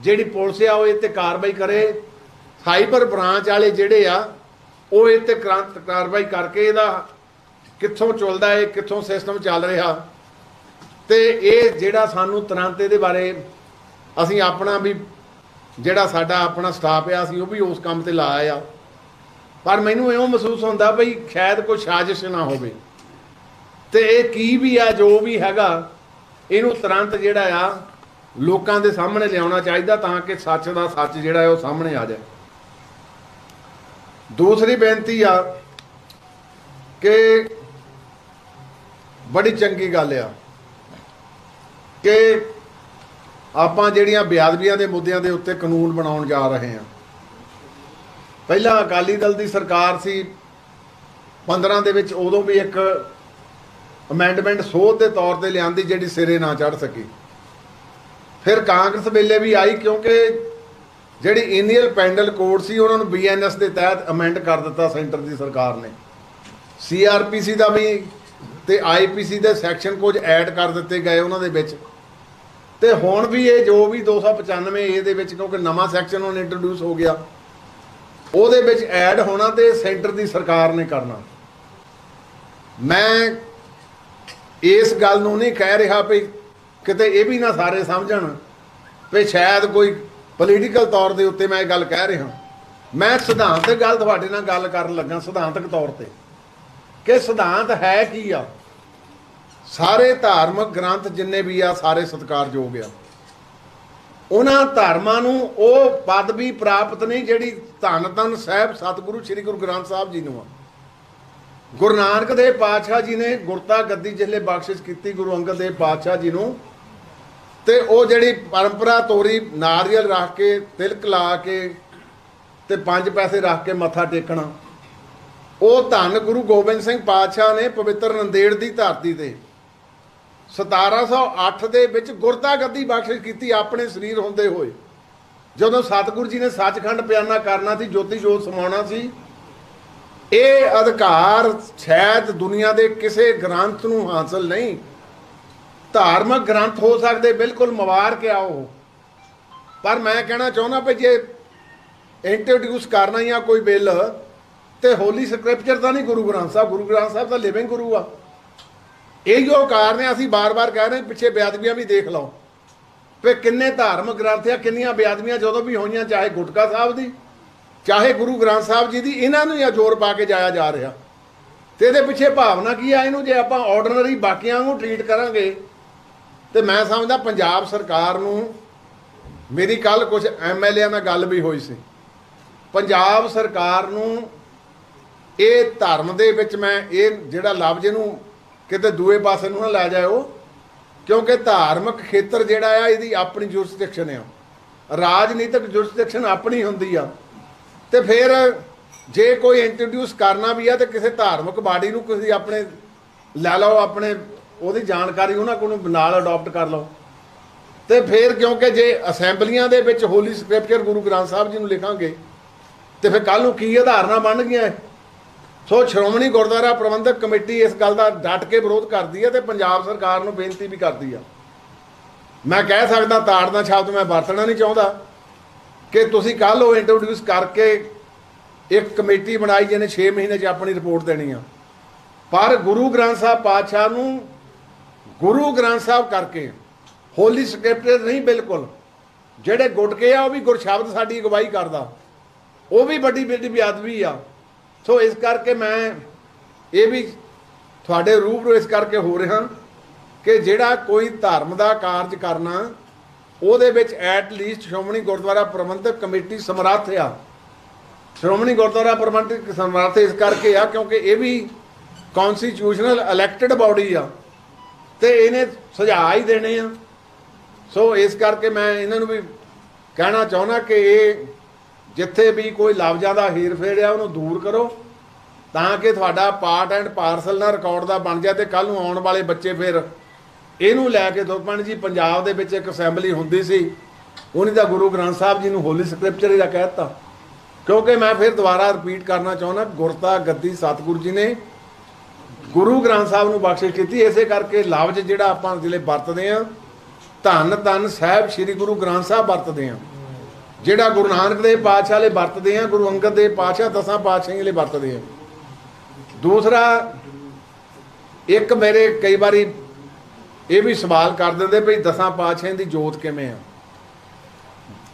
ਜਿਹੜੀ ਪੁਲਿਸ ਆ, ਉਹ ਇਹ ਤੇ ਕਾਰਵਾਈ ਕਰੇ। ਸਾਈਬਰ ਬ੍ਰਾਂਚ ਵਾਲੇ ਜਿਹੜੇ ਆ, ਉਹ ਇਹ ਤੇ ਕ੍ਰਾਂਤ ਕਾਰਵਾਈ ਕਰਕੇ ਇਹਦਾ ਕਿੱਥੋਂ ਚੱਲਦਾ ਹੈ ਕਿੱਥੋਂ ਸਿਸਟਮ ਚੱਲ ਰਿਹਾ। ਤੇ ਇਹ ਜਿਹੜਾ ਸਾਨੂੰ ਤੁਰੰਤ ਇਹਦੇ ਬਾਰੇ ਅਸੀਂ ਆਪਣਾ ਵੀ, ਜਿਹੜਾ ਸਾਡਾ ਆਪਣਾ ਸਟਾਫ ਆ, ਅਸੀਂ ਉਹ ਵੀ ਉਸ ਕੰਮ ਤੇ ਲਾਇਆ ਆ। ਪਰ ਮੈਨੂੰ ਇਉਂ ਮਹਿਸੂਸ ਹੁੰਦਾ ਬਈ, ਸ਼ਾਇਦ ਕੋਈ ਸਾਜ਼ਿਸ਼ ਨਾ ਹੋਵੇ। ਤੇ ਇਹ ਕੀ ਵੀ ਆ, ਜੋ ਵੀ ਹੈਗਾ, ਇਹਨੂੰ ਤੁਰੰਤ ਜਿਹੜਾ ਆ ਲੋਕਾਂ ਦੇ ਸਾਹਮਣੇ ਲਿਆਉਣਾ ਚਾਹੀਦਾ ਤਾਂ ਕਿ ਸੱਚ ਦਾ ਸੱਚ ਜਿਹੜਾ ਹੈ ਉਹ ਸਾਹਮਣੇ ਆ ਜਾਏ। ਦੂਸਰੀ ਬੇਨਤੀ ਆ ਕਿ ਬੜੀ ਚੰਗੀ ਗੱਲ ਆ ਕਿ ਆਪਾਂ ਜਿਹੜੀਆਂ ਬਿਆਦਬੀਆਂ ਦੇ ਮੁੱਦਿਆਂ ਦੇ ਉੱਤੇ ਕਾਨੂੰਨ ਬਣਾਉਣ ਜਾ ਰਹੇ ਹਾਂ। ਪਹਿਲਾਂ ਅਕਾਲੀ ਦਲ ਦੀ ਸਰਕਾਰ ਸੀ 15 ਦੇ ਵਿੱਚ ਉਦੋਂ ਵੀ ਇੱਕ ਅਮੈਂਡਮੈਂਟ ਸੋਧ ਦੇ ਤੌਰ ਤੇ ਲਿਆਂਦੀ ਜਿਹੜੀ ਸਿਰੇ ਨਾ ਚੜ ਸਕੀ। ਫਿਰ ਕਾਂਗਰਸ ਵੇਲੇ ਵੀ ਆਈ ਕਿਉਂਕਿ ਜਿਹੜੀ ਇੰਡੀਅਨ ਪੈਂਡਲ ਕੋਡ ਸੀ, ਉਹਨਾਂ ਨੂੰ ਬੀਐਨਐਸ ਦੇ ਤਹਿਤ ਅਮੈਂਡ ਕਰ ਦਿੱਤਾ ਸੈਂਟਰ ਦੀ ਸਰਕਾਰ ਨੇ। ਸੀਆਰਪੀਸੀ ਦਾ ਵੀ ਤੇ ਆਈਪੀਸੀ ਦੇ ਸੈਕਸ਼ਨ ਕੁਝ ਐਡ ਕਰ ਦਿੱਤੇ ਗਏ ਉਹਨਾਂ ਦੇ ਵਿੱਚ। ਤੇ ਹੁਣ ਵੀ ਇਹ ਜੋ ਵੀ 295 ਏ ਦੇ ਵਿੱਚ, ਕਿਉਂਕਿ ਨਵਾਂ ਸੈਕਸ਼ਨ ਹੁਣ ਇੰਟਰੋਡਿਊਸ ਹੋ ਗਿਆ, ਉਹਦੇ ਵਿੱਚ ਐਡ ਹੋਣਾ ਤੇ ਸੈਂਟਰ ਦੀ ਸਰਕਾਰ ਨੇ ਕਰਨਾ। ਮੈਂ ਇਸ ਗੱਲ ਨੂੰ ਨਹੀਂ ਕਹਿ ਰਿਹਾ ਵੀ ਕਿਤੇ ਇਹ ਵੀ ਨਾ ਸਾਰੇ ਸਮਝਣ ਵੀ ਸ਼ਾਇਦ ਕੋਈ ਪੋਲੀਟੀਕਲ ਤੌਰ ਦੇ ਉੱਤੇ ਮੈਂ ਇਹ ਗੱਲ ਕਹਿ ਰਿਹਾ। ਮੈਂ ਸਿਧਾਂਤਕ ਗੱਲ ਤੁਹਾਡੇ ਨਾਲ ਗੱਲ ਕਰਨ ਲੱਗਾ ਸਿਧਾਂਤਕ ਤੌਰ ਤੇ ਕਿ ਸਿਧਾਂਤ ਹੈ ਕੀ ਆ? ਸਾਰੇ ਧਾਰਮਿਕ ਗ੍ਰੰਥ ਜਿੰਨੇ ਵੀ ਆ, ਸਾਰੇ ਸਤਿਕਾਰਯੋਗ ਆ। ਉਹਨਾਂ ਧਰਮਾਂ ਨੂੰ ਉਹ ਪਦਵੀ ਪ੍ਰਾਪਤ ਨਹੀਂ ਜਿਹੜੀ ਧੰਨ ਧੰਨ ਸਾਹਿਬ, ਸਤਿਗੁਰੂ, ਸ੍ਰੀ ਗੁਰੂ ਗ੍ਰੰਥ ਸਾਹਿਬ ਜੀ ਨੂੰ ਆ। ਗੁਰੂ ਨਾਨਕ ਦੇਵ ਪਾਤਸ਼ਾਹ ਜੀ ਨੇ ਗੁਰਤਾ ਗੱਦੀ ਜਿਲੇ ਬਖਸ਼ਿਸ਼ ਕੀਤੀ ਗੁਰੂ ਅੰਗਦ ਦੇਵ ਪਾਤਸ਼ਾਹ ਜੀ ਨੂੰ। ਤੇ ਉਹ ਜਿਹੜੀ ਪਰੰਪਰਾ ਤੋਰੀ ਨਾਰੀਅਲ ਰੱਖ ਕੇ, ਤਿਲਕ ਲਾ ਕੇ ਤੇ ਪੰਜ ਪੈਸੇ ਰੱਖ ਕੇ ਮੱਥਾ ਟੇਕਣਾ। ਉਹ ਧੰਨ ਗੁਰੂ ਗੋਬਿੰਦ ਸਿੰਘ ਪਾਤਸ਼ਾਹ ਨੇ ਪਵਿੱਤਰ ਨੰਦੇੜ ਦੀ ਧਰਤੀ ਤੇ 1708 ਦੇ ਵਿੱਚ ਗੁਰਤਾ ਗੱਦੀ ਬਖਸ਼ਿਸ਼ ਕੀਤੀ ਆਪਣੇ ਸਰੀਰ ਹੁੰਦੇ ਹੋਏ। ਜਦੋਂ ਸਤਿਗੁਰੂ ਜੀ ਨੇ ਸੱਚਖੰਡ ਪਿਆਨਾ ਕਰਨਾ ਸੀ ਜੋਤੀ ਜੋਤ ਸਮਾਉਣਾ ਸੀ ਇਹ ਅਧਿਕਾਰ ਸ਼ਾਇਦ ਦੁਨੀਆ ਦੇ ਕਿਸੇ ਗ੍ਰੰਥ ਨੂੰ ਹਾਸਲ ਨਹੀਂ। ਧਾਰਮਿਕ ਗ੍ਰੰਥ ਹੋ ਸਕਦੇ, ਬਿਲਕੁਲ ਮੁਬਾਰਕ ਆ ਉਹ ਪਰ ਮੈਂ ਕਹਿਣਾ ਚਾਹੁੰਦਾ ਵੀ ਜੇ ਇੰਟਰੋਡਿਊਸ ਕਰਨਾ ਜਾਂ ਕੋਈ ਬਿੱਲ, ਤੇ ਹੋਲੀ ਸਕ੍ਰਿਪਚਰ ਤਾਂ ਨਹੀਂ ਗੁਰੂ ਗ੍ਰੰਥ ਸਾਹਿਬ, ਗੁਰੂ ਗ੍ਰੰਥ ਸਾਹਿਬ ਦਾ ਲਿਵਿੰਗ ਗੁਰੂ ਆ। ਇਹੋ ਕਾਰਨ ਹੈ ਅਸੀਂ ਬਾਰ-ਬਾਰ ਕਹਿ ਰਹੇ ਪਿੱਛੇ ਬੇਅਦਬੀਆਂ ਵੀ ਦੇਖ ਲਓ। ਵੀ ਕਿੰਨੇ ਧਾਰਮਿਕ ਗ੍ਰੰਥ ਆ, ਕਿੰਨੀਆਂ ਬੇਅਦਬੀਆਂ ਜਦੋਂ ਵੀ ਹੋਈਆਂ, ਚਾਹੇ ਗੁਟਕਾ ਸਾਹਿਬ ਦੀ ਚਾਹੇ ਗੁਰੂ ਗ੍ਰੰਥ ਸਾਹਿਬ ਜੀ ਦੀ ਇਹਨਾਂ ਨੂੰ ਜਾਂ ਜ਼ੋਰ ਪਾ ਕੇ ਜਾਇਆ ਜਾ ਰਿਹਾ। ਤੇ ਇਹਦੇ ਪਿੱਛੇ ਭਾਵਨਾ ਕੀ ਆ ਇਹਨੂੰ? ਜੇ ਆਪਾਂ ਆਰਡੀਨਰੀ ਬਾਕੀਆਂ ਨੂੰ ਟ੍ਰੀਟ ਕਰਾਂਗੇ, ਤੇ ਮੈਂ ਸਮਝਦਾ ਪੰਜਾਬ ਸਰਕਾਰ ਨੂੰ ਮੇਰੀ ਕੱਲ ਕੁਝ ਐਮਐਲਏਆਂ ਨਾਲ ਗੱਲ ਵੀ ਹੋਈ ਸੀ। ਪੰਜਾਬ ਸਰਕਾਰ ਨੂੰ ਇਹ ਧਰਮ ਦੇ ਵਿੱਚ ਮੈਂ ਇਹ ਜਿਹੜਾ ਲਫ਼ਜ਼ ਇਹਨੂੰ ਕਿਤੇ ਦੂਏ ਪਾਸੇ ਨੂੰ ਨਾ ਲੈ ਜਾਇਓ, ਕਿਉਂਕਿ ਧਾਰਮਿਕ ਖੇਤਰ ਜਿਹੜਾ ਆ, ਇਹਦੀ ਆਪਣੀ ਜੁਰਿਸਡਿਕਸ਼ਨ ਆ। ਰਾਜਨੀਤਿਕ ਜੁਰਿਸਡਿਕਸ਼ਨ ਆਪਣੀ ਹੁੰਦੀ ਆ। ਤੇ ਫਿਰ ਜੇ ਕੋਈ ਇੰਟਰੋਡਿਊਸ ਕਰਨਾ ਵੀ ਆ ਤੇ ਕਿਸੇ ਧਾਰਮਿਕ ਬਾਡੀ ਨੂੰ ਤੁਸੀਂ ਆਪਣੇ ਲੈ ਲਓ, ਆਪਣੇ ਉਹਦੀ ਜਾਣਕਾਰੀ ਉਹਨਾਂ ਕੋਲ ਨਾਲ ਅਡਾਪਟ ਕਰ ਲਓ। ਤੇ ਫਿਰ ਕਿਉਂਕਿ ਜੇ ਅਸੈਂਬਲੀਆਂ ਦੇ ਵਿੱਚ ਹੋਲੀ ਸਕ੍ਰਿਪਚਰ ਗੁਰੂ ਗ੍ਰੰਥ ਸਾਹਿਬ ਜੀ ਨੂੰ ਲਿਖਾਂਗੇ, ਤੇ ਫਿਰ ਕੱਲ ਨੂੰ ਕੀ ਆਧਾਰਨਾ ਬਣ ਗਈਆਂ? ਸੋ ਸ਼੍ਰੋਮਣੀ ਗੁਰਦੁਆਰਾ ਪ੍ਰਬੰਧਕ ਕਮੇਟੀ ਇਸ ਗੱਲ ਦਾ ਡਟ ਕੇ ਵਿਰੋਧ ਕਰਦੀ ਹੈ ਤੇ ਪੰਜਾਬ ਸਰਕਾਰ ਨੂੰ ਬੇਨਤੀ ਵੀ ਕਰਦੀ ਆ। ਮੈਂ ਕਹਿ ਸਕਦਾ ਤਾੜਨਾ ਸ਼ਬਦ ਮੈਂ ਵਰਤਣਾ ਨਹੀਂ ਚਾਹੁੰਦਾ। ਕਿ ਤੁਸੀਂ ਕੱਲ ਉਹ ਇੰਟਰੋਡਿਊਸ ਕਰਕੇ ਇੱਕ ਕਮੇਟੀ ਬਣਾਈ ਜਿਹਨੇ 6 ਮਹੀਨੇ 'ਚ ਆਪਣੀ ਰਿਪੋਰਟ ਦੇਣੀ ਆ। ਪਰ ਗੁਰੂ ਗ੍ਰੰਥ ਸਾਹਿਬ ਪਾਤਸ਼ਾਹ ਨੂੰ ਗੁਰੂ ਗ੍ਰੰਥ ਸਾਹਿਬ ਕਰਕੇ ਹੋਲੀ ਸਕ੍ਰਿਪਚਰ ਨਹੀਂ ਬਿਲਕੁਲ, ਜਿਹੜੇ ਗੁਟਕੇ ਆ ਉਹ ਵੀ ਗੁਰਸ਼ਬਦ ਸਾਡੀ ਅਗਵਾਈ ਕਰਦਾ। ਉਹ ਵੀ ਵੱਡੀ ਵੱਡੀ ਬੇਅਦਬੀ ਆ। ਸੋ ਇਸ ਕਰਕੇ ਮੈਂ ਇਹ ਵੀ ਤੁਹਾਡੇ ਰੂਬਰੂ ਇਸ ਕਰਕੇ ਹੋ ਰਿਹਾ ਕਿ ਜਿਹੜਾ ਕੋਈ ਧਰਮ ਦਾ ਕਾਰਜ ਕਰਨਾ ਉਹਦੇ ਵਿੱਚ at least Shiromani Gurdwara Prabandhak committee ਸਮਰੱਥ ਆ। ਸ਼੍ਰੋਮਣੀ ਗੁਰਦੁਆਰਾ ਪ੍ਰਬੰਧਕ ਸਮਰੱਥ ਇਸ ਕਰਕੇ ਆ ਕਿਉਂਕਿ ਇਹ ਵੀ ਕਨਸਟੀਟਿਊਸ਼ਨਲ ਇਲੈਕਟਿਡ ਬਾਡੀ ਆ ਤੇ ਇਹਨੇ ਸੁਝਾਅ ਹੀ ਦੇਣੇ ਆ। ਸੋ ਇਸ ਕਰਕੇ ਮੈਂ ਇਹਨਾਂ ਨੂੰ ਵੀ ਕਹਿਣਾ ਚਾਹੁੰਦਾ ਕਿ ਇਹ ਜਿੱਥੇ ਵੀ ਕੋਈ ਲਫ਼ਜ਼ਾਂ ਦਾ ਹੀਰ ਫੇਰ ਆ, ਉਹਨੂੰ ਦੂਰ ਕਰੋ ਤਾਂ ਕਿ ਤੁਹਾਡਾ ਪਾਰਟ ਐਂਡ ਪਾਰਸਲ ਨਾਲ ਰਿਕਾਰਡ ਦਾ ਬਣ ਜਾਏ ਤੇ ਕੱਲ ਨੂੰ ਆਉਣ ਵਾਲੇ ਬੱਚੇ ਫਿਰ ਇਹਨੂੰ ਲੈ ਕੇ ਦੁਰਪਣ ਜੀ ਪੰਜਾਬ ਦੇ ਵਿੱਚ ਇੱਕ ਅਸੈਂਬਲੀ ਹੁੰਦੀ ਸੀ। ਉਹਨੇ ਤਾਂ ਗੁਰੂ ਗ੍ਰੰਥ ਸਾਹਿਬ ਜੀ ਨੂੰ ਹੋਲੀ ਸਕ੍ਰਿਪਚਰ ਹੀ ਦਾ ਕਹਿਤਾ ਕਿਉਂਕਿ ਮੈਂ ਫਿਰ ਦੁਬਾਰਾ ਰਿਪੀਟ ਕਰਨਾ ਚਾਹੁੰਦਾ, ਗੁਰਤਾ ਗੱਦੀ ਸਤਿਗੁਰੂ ਜੀ ਨੇ ਗੁਰੂ ਗ੍ਰੰਥ ਸਾਹਿਬ ਨੂੰ ਬਖਸ਼ਿਸ਼ ਕੀਤੀ। ਇਸੇ ਕਰਕੇ ਲਫ਼ਜ਼ ਜਿਹੜਾ ਆਪਾਂ ਜਿਹੜੇ ਵਰਤਦੇ ਆ ਧੰਨ ਧੰਨ ਸਾਹਿਬ ਸ੍ਰੀ ਗੁਰੂ ਗ੍ਰੰਥ ਸਾਹਿਬ ਵਰਤਦੇ ਆ ਜਿਹੜਾ ਗੁਰੂ ਨਾਨਕ ਦੇਵ ਪਾਤਸ਼ਾਹ ਲਈ ਵਰਤਦੇ ਆ ਗੁਰੂ ਅੰਗਦ ਦੇਵ ਪਾਤਸ਼ਾਹ ਦਸਾਂ ਪਾਤਸ਼ਾਹਾਂ ਲਈ ਵਰਤਦੇ ਆ ਦੂਸਰਾ, ਇੱਕ ਮੇਰੇ ਕਈ ਵਾਰੀ ਇਹ ਵੀ ਸਵਾਲ ਕਰ ਦਿੰਦੇ ਵੀ ਦਸਾਂ ਪਾਤਸ਼ਾਹਾਂ ਦੀ ਜੋਤ ਕਿਵੇਂ ਆ?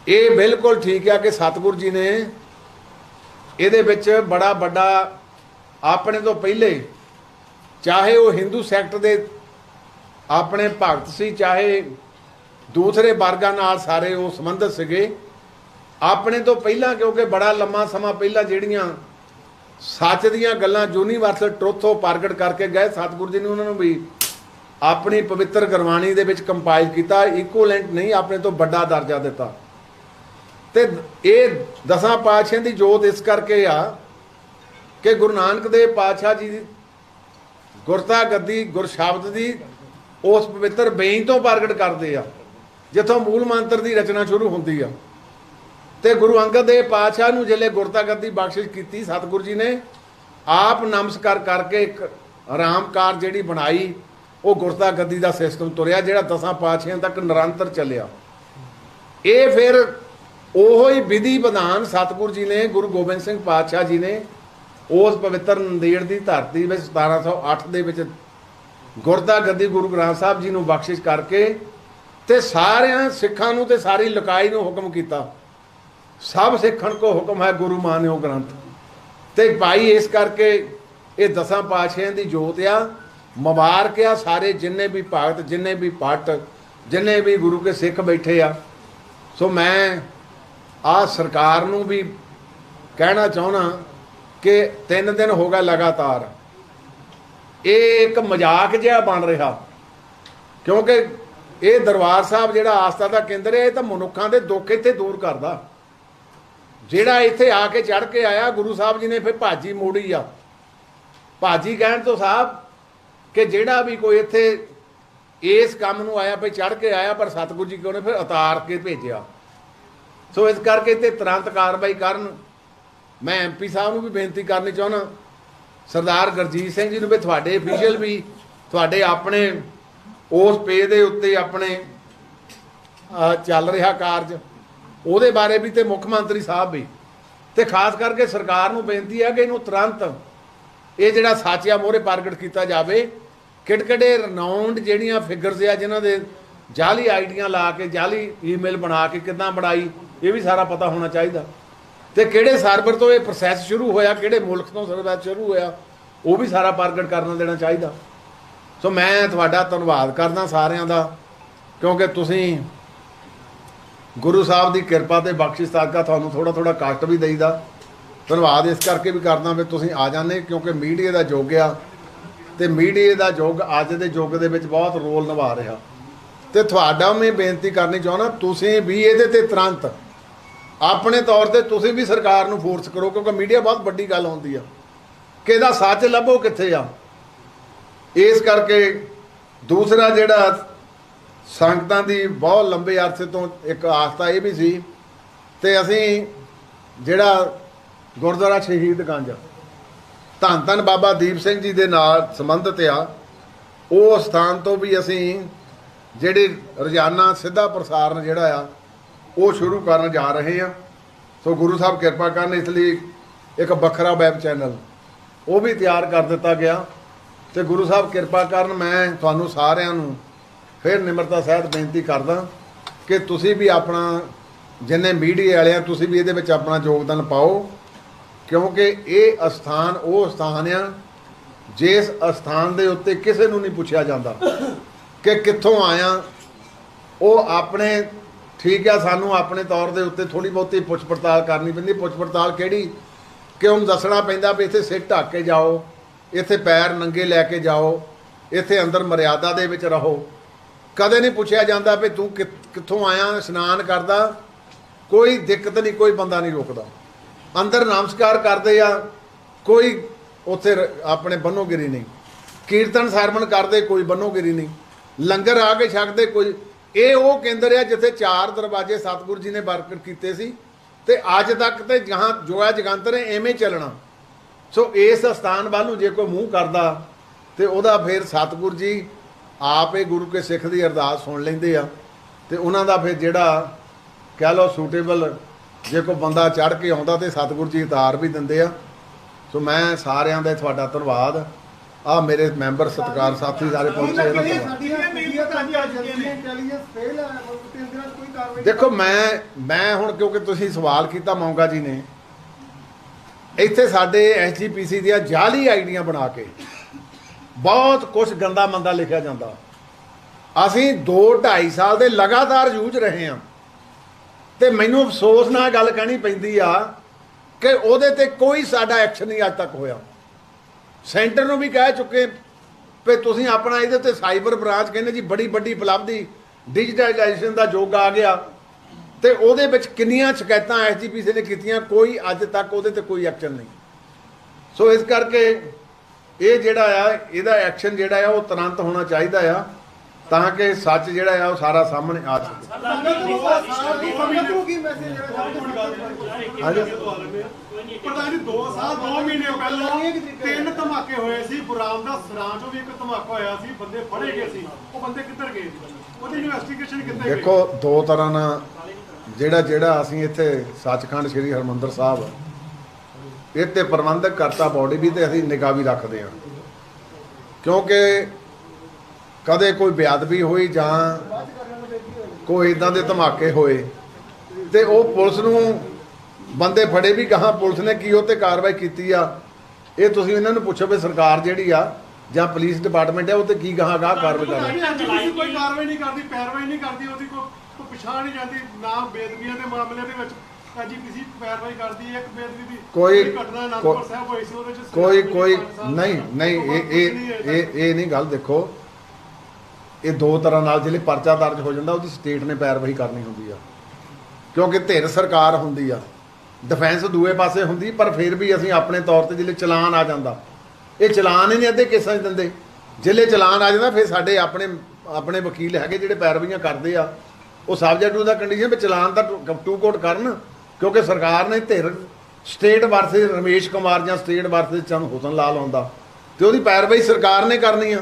ਇਹ ਬਿਲਕੁਲ ਠੀਕ ਆ ਕਿ ਸਤਿਗੁਰੂ ਜੀ ਨੇ ਇਹਦੇ ਵਿੱਚ ਬੜਾ ਵੱਡਾ ਆਪਣੇ ਤੋਂ ਪਹਿਲੇ ਚਾਹੇ ਉਹ ਹਿੰਦੂ ਸੈਕਟ ਦੇ ਆਪਣੇ ਭਗਤ ਸੀ, ਚਾਹੇ ਦੂਸਰੇ ਵਰਗਾਂ ਨਾਲ ਸਾਰੇ ਉਹ ਸੰਬੰਧਿਤ ਸੀਗੇ, ਆਪਣੇ ਤੋਂ ਪਹਿਲਾਂ ਕਿਉਂਕਿ ਬੜਾ ਲੰਮਾ ਸਮਾਂ ਪਹਿਲਾਂ ਜਿਹੜੀਆਂ ਸੱਚ ਦੀਆਂ ਗੱਲਾਂ ਯੂਨੀਵਰਸਲ ਟਰੁੱਥ ਉਹ ਪ੍ਰਗਟ ਕਰਕੇ ਗਏ, ਸਤਿਗੁਰੂ ਜੀ ਨੇ ਉਹਨਾਂ ਨੂੰ ਵੀ ਆਪਣੀ ਪਵਿੱਤਰ ਗੁਰਬਾਣੀ ਦੇ ਵਿੱਚ ਕੰਪਾਈਲ ਕੀਤਾ ਇਕੁਇਵਲੈਂਟ ਨਹੀਂ, ਆਪਣੇ ਤੋਂ ਵੱਡਾ ਦਰਜਾ ਦਿੱਤਾ। ਤੇ ਇਹ ਦਸਾਂ ਪਾਤਸ਼ਾਹਾਂ ਦੀ ਜੋਤ ਇਸ ਕਰਕੇ ਆ ਕਿ ਗੁਰੂ ਨਾਨਕ ਦੇਵ ਪਾਤਸ਼ਾਹ ਜੀ ਦੀ ਗੁਰਤਾ ਗੱਦੀ ਗੁਰਸ਼ਬਦ ਦੀ ਉਸ ਪਵਿੱਤਰ ਬੇਈ ਤੋਂ ਪ੍ਰਗਟ ਕਰਦੇ ਆ, ਜਿੱਥੋਂ ਮੂਲ ਮੰਤਰ ਦੀ ਰਚਨਾ ਸ਼ੁਰੂ ਹੁੰਦੀ ਆ। ਤੇ ਗੁਰੂ ਅੰਗਦ ਦੇਵ ਪਾਤਸ਼ਾਹ ਨੂੰ ਜਿਹੜੇ ਗੁਰਤਾ ਗੱਦੀ ਬਖਸ਼ਿਸ਼ ਕੀਤੀ, ਸਤਿਗੁਰੂ ਜੀ ਨੇ ਆਪ ਨਮਸਕਾਰ ਕਰਕੇ ਇੱਕ ਆਰਾਮਕਾਰ ਜਿਹੜੀ ਬਣਾਈ ਉਹ ਗੁਰਤਾ ਗੱਦੀ ਦਾ ਸਿਸਟਮ ਤੁਰਿਆ ਜਿਹੜਾ ਦਸਾਂ ਪਾਤਸ਼ਾਹਾਂ ਤੱਕ ਨਿਰੰਤਰ ਚੱਲਿਆ। ਇਹ ਫਿਰ ਉਹੋ ਹੀ ਵਿਧੀ ਵਿਧਾਨ ਸਤਿਗੁਰ ਜੀ ਨੇ, ਗੁਰੂ ਗੋਬਿੰਦ ਸਿੰਘ ਪਾਤਸ਼ਾਹ ਜੀ ਨੇ, ਉਸ ਪਵਿੱਤਰ ਨੰਦੇੜ ਦੀ ਧਰਤੀ ਵਿੱਚ 1708 ਦੇ ਵਿੱਚ ਗੁਰਦਾ ਗੱਦੀ ਗੁਰੂ ਗ੍ਰੰਥ ਸਾਹਿਬ ਜੀ ਨੂੰ ਬਖਸ਼ਿਸ਼ ਕਰਕੇ ਤੇ ਸਾਰਿਆਂ ਸਿੱਖਾਂ ਨੂੰ ਤੇ ਸਾਰੀ ਲਕਾਈ ਨੂੰ ਹੁਕਮ ਕੀਤਾ। ਸਭ ਸਿੱਖਣ ਕੋ ਹੁਕਮ ਹੈ ਗੁਰੂ ਮਾਨਿਓ ਗ੍ਰੰਥ। ਤੇ ਭਾਈ ਇਸ ਕਰਕੇ ਇਹ ਦਸਾਂ ਪਾਤਸ਼ਾਹਾਂ ਦੀ ਜੋਤ ਆ। ਮੁਬਾਰਕ ਆ ਸਾਰੇ ਜਿੰਨੇ ਵੀ ਭਗਤ, ਜਿੰਨੇ ਵੀ ਪਟ ਜਿੰਨੇ ਵੀ ਗੁਰੂ ਕੇ ਸਿੱਖ ਬੈਠੇ ਆ। ਸੋ ਮੈਂ ਆ ਸਰਕਾਰ ਨੂੰ ਵੀ ਕਹਿਣਾ ਚਾਹਣਾ ਕਿ ਤਿੰਨ ਦਿਨ ਹੋ ਗਿਆ ਲਗਾਤਾਰ। ਇਹ ਇੱਕ ਮਜ਼ਾਕ ਜਿਹਾ ਬਣ ਰਿਹਾ। ਕਿਉਂਕਿ ਇਹ ਦਰਬਾਰ ਸਾਹਿਬ ਜਿਹੜਾ ਆਸਥਾ ਦਾ ਕੇਂਦਰ ਹੈ, ਇਹ ਤਾਂ ਮਨੁੱਖਾਂ ਦੇ ਦੁੱਖ ਇੱਥੇ ਦੂਰ ਕਰਦਾ। ਜਿਹੜਾ ਇੱਥੇ ਆ ਕੇ ਚੜ ਕੇ ਆਇਆ, ਗੁਰੂ ਸਾਹਿਬ ਜੀ ਨੇ ਫਿਰ ਭਾਜੀ ਮੋੜੀ ਆ। ਭਾਜੀ ਕਹਿਣ ਤੋਂ ਸਾਹਿਬ ਕਿ ਜਿਹੜਾ ਵੀ ਕੋਈ ਇੱਥੇ ਇਸ ਕੰਮ ਨੂੰ ਆਇਆ ਭਈ ਚੜ ਕੇ ਆਇਆ, ਪਰ ਸਤਿਗੁਰੂ ਜੀ ਕਿਉਂ ਨੇ ਫਿਰ ਉਤਾਰ ਕੇ ਭੇਜਿਆ। ਸੋ ਇਸ ਕਰਕੇ ਤੇ ਤੁਰੰਤ ਕਾਰਵਾਈ ਕਰਨ। ਮੈਂ ਐਮਪੀ ਸਾਹਿਬ ਨੂੰ ਵੀ ਬੇਨਤੀ ਕਰਨੀ ਚਾਹੁੰਦਾ। ਸਰਦਾਰ ਗੁਰਜੀਤ ਸਿੰਘ ਜੀ ਨੂੰ ਵੀ, ਤੁਹਾਡੇ ਅਫੀਸ਼ੀਅਲ ਵੀ, ਤੁਹਾਡੇ ਆਪਣੇ ਉਸ ਪੇਜ ਦੇ ਉੱਤੇ ਆਪਣੇ ਚੱਲ ਰਿਹਾ ਕਾਰਜ। ਉਹਦੇ ਬਾਰੇ ਵੀ ਤੇ ਮੁੱਖ ਮੰਤਰੀ ਸਾਹਿਬ ਵੀ। ਤੇ ਖਾਸ ਕਰਕੇ ਸਰਕਾਰ ਨੂੰ ਬੇਨਤੀ ਹੈ ਕਿ ਇਹਨੂੰ ਤੁਰੰਤ ਇਹ ਜਿਹੜਾ ਸਾਚਿਆ ਮੋਹਰੇ ਪ੍ਰਗਟ ਕੀਤਾ ਜਾਵੇ। ਕਿਹੜੇ ਰਨਾਉਂਡ ਜਿਹੜੀਆਂ ਫਿਗਰਸ ਆ, ਜਿਨ੍ਹਾਂ ਦੇ ਜਾਲੀ ਆਈਡੀਆਂ ਲਾ ਕੇ, ਜਾਲੀ ਈਮੇਲ ਬਣਾ ਕੇ ਕਿੱਦਾਂ ਬਣਾਈ, ਇਹ ਵੀ ਸਾਰਾ ਪਤਾ ਹੋਣਾ ਚਾਹੀਦਾ। ਤੇ ਕਿਹੜੇ ਸਰਵਰ ਤੋਂ ਇਹ ਪ੍ਰੋਸੈਸ ਸ਼ੁਰੂ ਹੋਇਆ, ਕਿਹੜੇ ਮੁਲਕ ਤੋਂ ਸਰਵਰ ਸ਼ੁਰੂ ਹੋਇਆ, ਉਹ ਵੀ ਸਾਰਾ ਪ੍ਰਗਟ ਕਰਨਾ ਦੇਣਾ ਚਾਹੀਦਾ। ਸੋ ਮੈਂ ਤੁਹਾਡਾ ਧੰਨਵਾਦ ਕਰਦਾ ਸਾਰਿਆਂ ਦਾ, ਕਿਉਂਕਿ ਤੁਸੀਂ ਗੁਰੂ ਸਾਹਿਬ ਦੀ ਕਿਰਪਾ ਤੇ ਬਖਸ਼ਿਸ਼ ਸਦਕਾ ਤੁਹਾਨੂੰ ਥੋੜਾ ਥੋੜਾ ਕਸ਼ਟ ਵੀ ਦੇਈਦਾ। ਧੰਨਵਾਦ ਇਸ ਕਰਕੇ ਵੀ ਕਰਦਾ ਵੀ ਤੁਸੀਂ ਆ ਜਾਂਦੇ, ਕਿਉਂਕਿ ਮੀਡੀਆ ਦਾ ਯੁੱਗ ਆ। ਤੇ ਮੀਡੀਆ ਦਾ ਯੁੱਗ ਅੱਜ ਦੇ ਯੁੱਗ ਦੇ ਵਿੱਚ ਬਹੁਤ ਰੋਲ ਨਿਭਾ ਰਿਹਾ। ਤੇ ਤੁਹਾਡਾ ਮੈਂ ਬੇਨਤੀ ਕਰਨੀ ਚਾਹੁੰਦਾ, ਤੁਸੀਂ ਵੀ ਇਹਦੇ ਤੇ ਤੁਰੰਤ, ਆਪਣੇ ਤੌਰ ਤੇ ਤੁਸੀਂ ਵੀ ਸਰਕਾਰ ਨੂੰ ਫੋਰਸ ਕਰੋ, ਕਿਉਂਕਿ ਮੀਡੀਆ ਬਹੁਤ ਵੱਡੀ ਗੱਲ ਹੁੰਦੀ ਆ। ਕਿ ਇਹਦਾ ਸੱਚ ਲੱਭੋ ਕਿੱਥੇ ਆ? ਇਸ ਕਰਕੇ ਦੂਸਰਾ ਜਿਹੜਾ ਸੰਗਤਾਂ ਦੀ ਬਹੁਤ ਲੰਬੇ ਅਰਸੇ ਤੋਂ ਇੱਕ ਆਸਤਾ ਇਹ ਵੀ ਸੀ, ਤੇ ਅਸੀਂ ਜਿਹੜਾ ਗੁਰਦੁਆਰਾ ਸ਼ਹੀਦ ਗੰਜ ਧੰਨ ਧੰਨ ਬਾਬਾ ਦੀਪ ਸਿੰਘ ਜੀ ਦੇ ਨਾਲ ਸੰਬੰਧਿਤ ਆ। ਉਹ ਸਥਾਨ ਤੋਂ ਵੀ ਅਸੀਂ ਜਿਹੜੇ ਰੋਜ਼ਾਨਾ ਸਿੱਧਾ ਪ੍ਰਸਾਰਣ ਜਿਹੜਾ ਆ, ਉਹ ਸ਼ੁਰੂ ਕਰਨ ਜਾ ਰਹੇ ਆ ਸੋ ਗੁਰੂ ਸਾਹਿਬ ਕਿਰਪਾ ਕਰਨ ਇਸ ਲਈ ਇੱਕ ਵੱਖਰਾ ਵੈਬ ਚੈਨਲ, ਉਹ ਵੀ ਤਿਆਰ ਕਰ ਦਿੱਤਾ ਗਿਆ। ਤੇ ਗੁਰੂ ਸਾਹਿਬ ਕਿਰਪਾ ਕਰਨ ਮੈਂ ਤੁਹਾਨੂੰ ਸਾਰਿਆਂ ਨੂੰ ਫਿਰ ਨਿਮਰਤਾ ਸਹਿਤ ਬੇਨਤੀ ਕਰਦਾ ਕਿ ਤੁਸੀਂ ਵੀ ਆਪਣਾ ਜਿੰਨੇ ਮੀਡੀਆ ਵਾਲੇ ਆ, ਤੁਸੀਂ ਵੀ ਇਹਦੇ ਵਿੱਚ ਆਪਣਾ ਯੋਗਦਾਨ ਪਾਓ। ਕਿਉਂਕਿ ਇਹ ਅਸਥਾਨ, ਉਹ ਅਸਥਾਨ ਆ, ਜਿਸ ਅਸਥਾਨ ਦੇ ਉੱਤੇ ਕਿਸੇ ਨੂੰ ਨਹੀਂ ਪੁੱਛਿਆ ਜਾਂਦਾ ਕਿ ਕਿੱਥੋਂ ਆਇਆ। ਉਹ ਆਪਣੇ, ਠੀਕ ਆ, ਸਾਨੂੰ ਆਪਣੇ ਤੌਰ ਦੇ ਉੱਤੇ ਥੋੜੀ ਬਹੁਤੀ ਪੁੱਛ ਪੜਤਾਲ ਕਰਨੀ ਪੈਂਦੀ। ਪੁੱਛ ਪੜਤਾਲ ਕਿਹੜੀ? ਕਿ ਉਹਨੂੰ ਦੱਸਣਾ ਪੈਂਦਾ ਵੀ ਇੱਥੇ ਸਿਰ ਢੱਕ ਕੇ ਜਾਓ, ਇੱਥੇ ਪੈਰ ਨੰਗੇ ਲੈ ਕੇ ਜਾਓ, ਇੱਥੇ ਅੰਦਰ ਮਰਿਆਦਾ ਦੇ ਵਿੱਚ ਰਹੋ। ਕਦੇ ਨਹੀਂ ਪੁੱਛਿਆ ਜਾਂਦਾ ਵੀ ਤੂੰ ਕਿ- ਕਿੱਥੋਂ ਆਇਆ, ਇਸ਼ਨਾਨ ਕਰਦਾ। ਕੋਈ ਦਿੱਕਤ ਨਹੀਂ, ਕੋਈ ਬੰਦਾ ਨਹੀਂ ਰੋਕਦਾ। ਅੰਦਰ ਨਮਸਕਾਰ ਕਰਦੇ ਆ, ਕੋਈ ਉੱਥੇ ਆਪਣੇ ਬੰਨੋਗਿਰੀ ਨਹੀਂ। ਕੀਰਤਨ ਸਰਵਣ ਕਰਦੇ, ਕੋਈ ਬੰਨੋਗਿਰੀ ਨਹੀਂ। ਲੰਗਰ ਆ ਕੇ ਛਕਦੇ, ਕੋਈ, ਇਹ ਉਹ ਕੇਂਦਰ ਆ ਜਿੱਥੇ ਚਾਰ ਦਰਵਾਜ਼ੇ ਸਤਿਗੁਰੂ ਜੀ ਨੇ ਬਰਕਤ ਕੀਤੇ ਸੀ ਤੇ ਅੱਜ ਤੱਕ ਤੇ ਜਹਾਂ ਜੋਆ ਜਗੰਤਰ ਹੈ ਐਵੇਂ ਚੱਲਣਾ। ਸੋ ਇਸ ਸਥਾਨ ਵੱਲ ਨੂੰ ਜੇ ਕੋਈ ਮੂੰਹ ਕਰਦਾ, ਤੇ ਉਹਦਾ ਫਿਰ ਸਤਿਗੁਰੂ ਜੀ ਆਪ ਇਹ ਗੁਰੂ ਕੇ ਸਿੱਖ ਦੀ ਅਰਦਾਸ ਸੁਣ ਲੈਂਦੇ ਆ। ਤੇ ਉਹਨਾਂ ਦਾ ਫਿਰ ਜਿਹੜਾ, ਕਹਿ ਲਓ ਸੂਟੇਬਲ ਜੇ ਕੋਈ ਬੰਦਾ ਚੜ ਕੇ ਆਉਂਦਾ ਤੇ ਸਤਿਗੁਰੂ ਜੀ ਉਤਾਰ ਵੀ ਦਿੰਦੇ ਆ। ਸੋ ਮੈਂ ਸਾਰਿਆਂ ਦਾ ਤੁਹਾਡਾ ਧੰਨਵਾਦ। ਆ ਮੇਰੇ ਮੈਂਬਰ ਸਤਿਕਾਰ ਸਾਥੀ ਸਾਰੇ ਪਹੁੰਚੇ ਇਹਨਾਂ ਦੇਖੋ ਮੈਂ ਮੈਂ ਹੁਣ ਕਿਉਂਕਿ ਤੁਸੀਂ ਸਵਾਲ ਕੀਤਾ ਮੌਂਗਾ ਜੀ ਨੇ, ਇੱਥੇ ਸਾਡੇ ਐਸਜੀਪੀਸੀ ਦੀਆਂ ਜਾਲੀ ਆਈਡੀਆਂ ਬਣਾ ਕੇ ਬਹੁਤ ਕੁਝ ਗੰਦਾ ਮੰਦਾ ਲਿਖਿਆ ਜਾਂਦਾ। ਅਸੀਂ 2 2.5 ਸਾਲ ਦੇ ਲਗਾਤਾਰ ਜੂਝ ਰਹੇ ਹਾਂ। ਤੇ ਮੈਨੂੰ ਅਫਸੋਸ ਨਾਲ ਗੱਲ ਕਹਿਣੀ ਪੈਂਦੀ ਆ ਕਿ ਉਹਦੇ ਤੇ ਕੋਈ ਸਾਡਾ ਐਕਸ਼ਨ ਨਹੀਂ ਅੱਜ ਤੱਕ ਹੋਇਆ। ਸੈਂਟਰ ਨੂੰ ਵੀ ਕਹਿ ਚੁੱਕੇ ਵੀ ਤੁਸੀਂ ਆਪਣਾ ਇਹਦੇ ਤੇ ਸਾਈਬਰ ਬ੍ਰਾਂਚ ਕਹਿੰਦੇ ਜੀ, ਬੜੀ ਵੱਡੀ ਉਪਲਬਧੀ ਡਿਜੀਟਲਾਈਜੇਸ਼ਨ ਦਾ ਯੁੱਗ ਆ ਗਿਆ। ਤੇ ਉਹਦੇ ਵਿੱਚ ਕਿੰਨੀਆਂ ਸ਼ਿਕਾਇਤਾਂ ਐਸਜੀਪੀਸੀ ਨੇ ਕੀਤੀਆਂ, ਕੋਈ ਅੱਜ ਤੱਕ ਉਹਦੇ ਤੇ ਕੋਈ ਐਕਸ਼ਨ ਨਹੀਂ। ਸੋ ਇਸ ਕਰਕੇ ਇਹ ਜਿਹੜਾ ਆ, ਇਹਦਾ ਐਕਸ਼ਨ ਜਿਹੜਾ ਆ, ਉਹ ਤੁਰੰਤ ਹੋਣਾ ਚਾਹੀਦਾ ਆ। ਤਾਂ ਕਿ ਸੱਚ ਜਿਹੜਾ ਆ ਉਹ ਸਾਰਾ ਸਾਹਮਣੇ ਆ ਸਕੇ। ਸੰਗਤ ਨੂੰ ਸਾਲ ਦੀ ਸੰਗਤ ਨੂੰ ਕੀ ਮੈਸੇਜ ਜਿਹੜਾ ਹਾਂਜੀ। ਪ੍ਰਧਾਨ ਜੀ 2 ਸਾਲ 2 ਮਹੀਨੇ ਪਹਿਲਾਂ ਤਿੰਨ ਧਮਾਕੇ ਹੋਏ ਸੀ। ਗੁਰਾਮ ਦਾ ਸਰਾਂ ਚੋਂ ਵੀ ਇੱਕ ਧਮਾਕਾ ਹੋਇਆ ਸੀ। ਬੰਦੇ ਫੜੇ ਗਏ ਸੀ। ਉਹ ਬੰਦੇ ਕਿੱਧਰ ਗਏ ਉਹਦੀ ਇਨਵੈਸਟੀਗੇਸ਼ਨ ਕਿੱਥੇ ਗਈ ਦੇਖੋ ਦੋ ਤਰ੍ਹਾਂ ਨਾਲ ਜਿਹੜਾ ਜਿਹੜਾ ਅਸੀਂ ਇੱਥੇ ਸੱਚਖੰਡ ਸ੍ਰੀ ਹਰਮੰਦਰ ਸਾਹਿਬ ਇਹ ਤੇ ਪ੍ਰਬੰਧਕ ਕਰਤਾ ਬੋਡੀ ਵੀ ਤੇ ਅਸੀਂ ਨਿਗਾਹ ਵੀ ਰੱਖਦੇ ਹਾਂ। ਕਿਉਂਕਿ ਕਦੇ ਕੋਈ ਬੇਅਦਬੀ ਹੋਈ ਜਾਂ ਕੋਈ ਇਦਾਂ ਦੇ ਧਮਾਕੇ ਹੋਏ ਤੇ ਉਹ ਪੁਲਿਸ ਨੂੰ ਬੰਦੇ ਫੜੇ ਵੀ ਕਹਾਂ ਪੁਲਿਸ ਨੇ ਕੀ ਉਹ ਤੇ ਕਾਰਵਾਈ ਕੀਤੀ ਆ? ਇਹ ਤੁਸੀਂ ਇਹਨਾਂ ਨੂੰ ਪੁੱਛੋ ਵੀ ਸਰਕਾਰ ਜਿਹੜੀ ਆ ਜਾਂ ਪੁਲਿਸ ਡਿਪਾਰਟਮੈਂਟ ਹੈ ਉਹ ਤੇ ਕੀ ਗਾਹਾਂ ਗਾਹ ਕਾਰਵਾਈ ਕਰ ਰਹੀ ਪ੍ਰਧਾਨ ਜੀ ਐਨਜੀਪੀਸੀ ਕੋਈ ਕਾਰਵਾਈ ਨਹੀਂ ਕਰਦੀ ਪੈਰਵਾਈ ਨਹੀਂ ਕਰਦੀ ਉਹਦੀ ਕੋਈ ਪਛਾਣ ਨਹੀਂ ਜਾਂਦੀ ਨਾ ਬੇਦਬੀਆਂ ਦੇ ਮਾਮਲੇ ਦੇ ਵਿੱਚ ਐਨਜੀਪੀਸੀ ਪੈਰਵਾਈ ਕਰਦੀ ਹੈ ਇੱਕ ਬੇਦਬੀ ਦੀ ਕੋਈ- ਘਟਨਾ ਅਨੰਦਪੁਰ ਸਾਹਿਬ ਹੋਈ ਸੀ ਉਹਦੇ ਚ ਕੋਈ ਕੋਈ ਨਹੀਂ ਨਹੀਂ ਇਹ ਇਹ ਇਹ ਨਹੀਂ ਗੱਲ ਦੇਖੋ। ਇਹ ਦੋ ਤਰ੍ਹਾਂ ਨਾਲ ਜਿਹੜੇ ਪਰਚਾ ਦਰਜ ਹੋ ਜਾਂਦਾ, ਉਹਦੀ ਸਟੇਟ ਨੇ ਪੈਰਵਾਈ ਕਰਨੀ ਹੁੰਦੀ ਆ। ਕਿਉਂਕਿ ਧਿਰ ਸਰਕਾਰ ਹੁੰਦੀ ਆ। ਡਿਫੈਂਸ ਦੂਏ ਪਾਸੇ ਹੁੰਦੀ, ਪਰ ਫਿਰ ਵੀ ਅਸੀਂ ਆਪਣੇ ਤੌਰ ਤੇ ਜਿਹੜੇ ਚਲਾਨ ਆ ਜਾਂਦਾ। ਇਹ ਚਲਾਨ ਹੀ ਨਹੀਂ ਅੱਧੇ ਕੇਸਾਂ 'ਚ ਦਿੰਦੇ। ਜਿਹੜੇ ਚਲਾਨ ਆ ਜਾਂਦਾ, ਫਿਰ ਸਾਡੇ ਆਪਣੇ ਆਪਣੇ ਵਕੀਲ ਹੈਗੇ ਜਿਹੜੇ ਪੈਰਵਾਈਆਂ ਕਰਦੇ ਆ। ਉਹ ਸਬਜੈਕਟ ਟੂ ਦਾ ਕੰਡੀਸ਼ਨ ਵਿੱਚ ਚਲਾਨ ਦਾ ਟੂ ਕੋਟ ਕਰਨ, ਕਿਉਂਕਿ ਸਰਕਾਰ ਨੇ ਧਿਰ ਸਟੇਟ ਵਰਸੇ ਰਮੇਸ਼ ਕੁਮਾਰ ਜਾਂ ਸਟੇਟ ਵਰਸੇ ਚੰਦ ਹੁਸਨ ਲਾਲ ਆਉਂਦਾ। ਤੇ ਉਹਦੀ ਪੈਰਵਾਈ ਸਰਕਾਰ ਨੇ ਕਰਨੀ ਆ।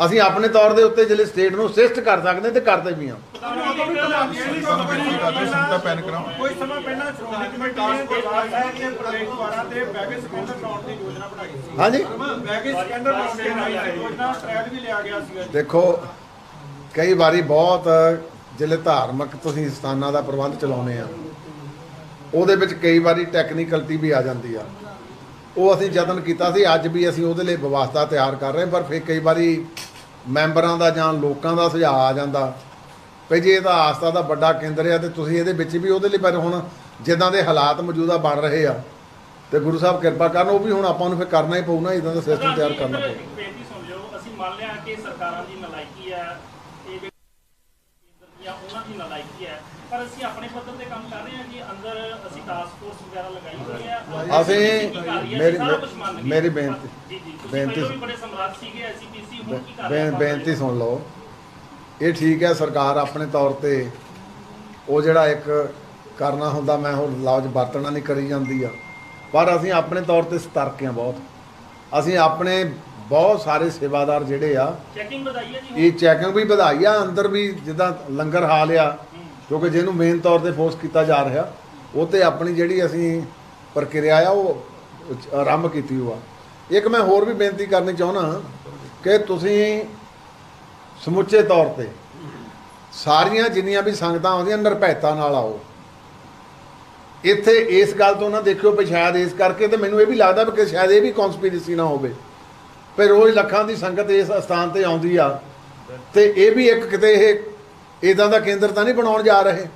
ਅਸੀਂ ਆਪਣੇ ਤੌਰ ਦੇ ਉੱਤੇ ਜਿਹੜੇ ਸਟੇਟ ਨੂੰ ਅਸਿਸਟ ਕਰ ਸਕਦੇ ਤੇ ਕਰਦੇ ਵੀ ਹਾਂ। ਕੋਈ ਸਮਾਂ ਪਹਿਲਾਂ ਸ਼੍ਰੋਮਣੀ ਕਮੇਟੀ ਨੇ ਦਰਬਾਰ ਸਾਹਿਬ ਦੇ ਪ੍ਰਵੇਸ਼ ਦੁਆਰਾ ਤੇ ਬੈਗੇ ਸਕੈਂਡਰ ਲਾਉਣ ਦੀ ਯੋਜਨਾ ਬਣਾਈ ਸੀ। ਹਾਂਜੀ। ਬੈਗੇ ਸਕੈਂਡਰ ਲਾਉਣ ਦੀ ਯੋਜਨਾ ਟ੍ਰੈਕ ਵੀ ਲਿਆ ਗਿਆ ਸੀਗਾ ਜੀ। ਦੇਖੋ ਕਈ ਵਾਰੀ ਬਹੁਤ ਜਿਹੜੇ ਧਾਰਮਿਕ ਤੁਸੀਂ ਸਥਾਨਾਂ ਦਾ ਪ੍ਰਬੰਧ ਚਲਾਉਨੇ ਆ ਉਹਦੇ ਵਿੱਚ ਕਈ ਵਾਰੀ ਟੈਕਨੀਕਲਟੀ ਵੀ ਆ ਜਾਂਦੀ ਆ। ਉਹ ਅਸੀਂ ਯਤਨ ਕੀਤਾ ਸੀ ਅੱਜ ਵੀ ਅਸੀਂ ਉਹਦੇ ਲਈ ਵਿਵਸਥਾ ਤਿਆਰ ਕਰ ਰਹੇ ਪਰ ਫਿਰ ਕਈ ਵਾਰੀ ਮੈਂਬਰਾਂ ਦਾ ਜਾਂ ਲੋਕਾਂ ਦਾ ਸੁਝਾਅ ਆ ਜਾਂਦਾ। ਵੀ ਜੇ ਇਹ ਤਾਂ ਆਸਥਾ ਦਾ ਵੱਡਾ ਕੇਂਦਰ ਆ ਤੇ ਤੁਸੀਂ ਇਹਦੇ ਵਿੱਚ ਵੀ ਉਹਦੇ ਲਈ ਪਰ ਹੁਣ ਜਿੱਦਾਂ ਦੇ ਹਾਲਾਤ ਮੌਜੂਦਾ ਬਣ ਰਹੇ ਆ ਤੇ ਗੁਰੂ ਸਾਹਿਬ ਕਿਰਪਾ ਕਰਨ, ਉਹ ਵੀ ਹੁਣ ਆਪਾਂ ਨੂੰ ਫਿਰ ਕਰਨਾ ਹੀ ਪਊ ਨਾ ਇਦਾਂ ਦਾ ਸਿਸਟਮ ਤਿਆਰ ਕਰਨਾ ਪਊ। ਬੇਨਤੀ ਸੁਣ ਲਿਓ ਅਸੀਂ ਮੰਨ ਲਿਆ ਕਿ ਸਰਕਾਰਾਂ ਦੀ ਨਲਾਇਕੀ ਹੈ ਇਹ ਕੇਂਦਰ ਦੀਆਂ ਉਹਨਾਂ ਦੀ ਨਲਾਇਕੀ ਹੈ ਪਰ ਅਸੀਂ ਆਪਣੇ ਪੱਧਰ ਤੇ ਕੰਮ ਕਰ ਰਹੇ ਹਾਂ ਕਿ ਅੰਦਰ ਅਸੀਂ ਟਾਸਕ ਫੋਰਸ ਵਗੈਰਾ ਲਗਾਈ ਹੋਈ ਹੈ। ਅਸੀਂ- ਕੀ ਕਰ ਰਹੀ ਹੈ, ਮੇਰੀ-। ਮੇਰੀ ਬੇਨਤੀ- ਜੀ ਜੀ। ਤੁਸੀਂ ਬੇਨਤੀ- ਵੀ ਬੜੇ ਸਮਰਾਟ ਸੀਗੇ ਐਸਪੀਸੀ ਹੁਣ ਕੀ ਕਰ ਰਹੇ ਬੇ- ਆਪਾਂ ਬੇਨਤੀ ਸੁਣ ਲਓ। ਇਹ ਠੀਕ ਹੈ ਸਰਕਾਰ ਆਪਣੇ ਤੌਰ ਤੇ ਉਹ ਜਿਹੜਾ ਇੱਕ ਕਰਨਾ ਹੁੰਦਾ ਮੈਂ ਉਹ ਲਫ਼ਜ਼ ਵਰਤਣਾ ਨਹੀਂ ਕਰੀ ਜਾਂਦੀ ਆ। ਪਰ ਅਸੀਂ ਆਪਣੇ ਤੌਰ ਤੇ ਸਤਰਕ ਹਾਂ ਬਹੁਤ। ਅਸੀਂ ਆਪਣੇ ਬਹੁਤ ਸਾਰੇ ਸੇਵਾਦਾਰ ਜਿਹੜੇ ਆ ਚੈਕਿੰਗ ਵਧਾਈ ਜੀ ਇਹ ਚੈਕਿੰਗ ਵੀ ਵਧਾਈ ਆ ਅੰਦਰ ਵੀ ਜਿੱਦਾਂ ਲੰਗਰ ਹਾਲ ਆ ਕਿਉਂਕਿ ਜਿਹਨੂੰ ਮੇਨ ਤੌਰ ਤੇ ਫੋਰਸ ਕੀਤਾ ਜਾ ਰਿਹਾ, ਉਹ ਤੇ ਆਪਣੀ ਜਿਹੜੀ ਅਸੀਂ ਪ੍ਰਕਿਰਿਆ ਆ, ਉਹ ਆਰੰਭ ਕੀਤੀ ਹੋਆ। ਇੱਕ ਮੈਂ ਹੋਰ ਵੀ ਬੇਨਤੀ ਕਰਨੀ ਚਾਹੁੰਦਾ ਕਿ ਤੁਸੀਂ ਸਮੁੱਚੇ ਤੌਰ ਤੇ ਸਾਰੀਆਂ ਜਿੰਨੀਆਂ ਵੀ ਸੰਗਤਾਂ ਆਉਂਦੀਆਂ, ਨਿਰਭੈਤਾ ਨਾਲ ਆਓ। ਇੱਥੇ ਇਸ ਗੱਲ ਤੋਂ ਨਾ ਦੇਖਿਓ ਵੀ ਸ਼ਾਇਦ ਇਸ ਕਰਕੇ ਤੇ ਮੈਨੂੰ ਇਹ ਵੀ ਲੱਗਦਾ ਵੀ ਕਿ ਸ਼ਾਇਦ ਇਹ ਵੀ ਕਨਸਪੀਰੇਸੀ ਨਾ ਹੋਵੇ। ਪਰ ਰੋਜ਼ ਲੱਖਾਂ ਦੀ ਸੰਗਤ ਇਸ ਸਥਾਨ ਤੇ ਆਉਂਦੀ ਆ ਤੇ ਇਹ ਵੀ ਇੱਕ ਕਿਤੇ ਇਹ ਇਦਾਂ ਦਾ ਕੇਂਦਰ ਤਾਂ ਨਹੀਂ ਬਣਾਉਣ ਜਾ ਰਹੇ।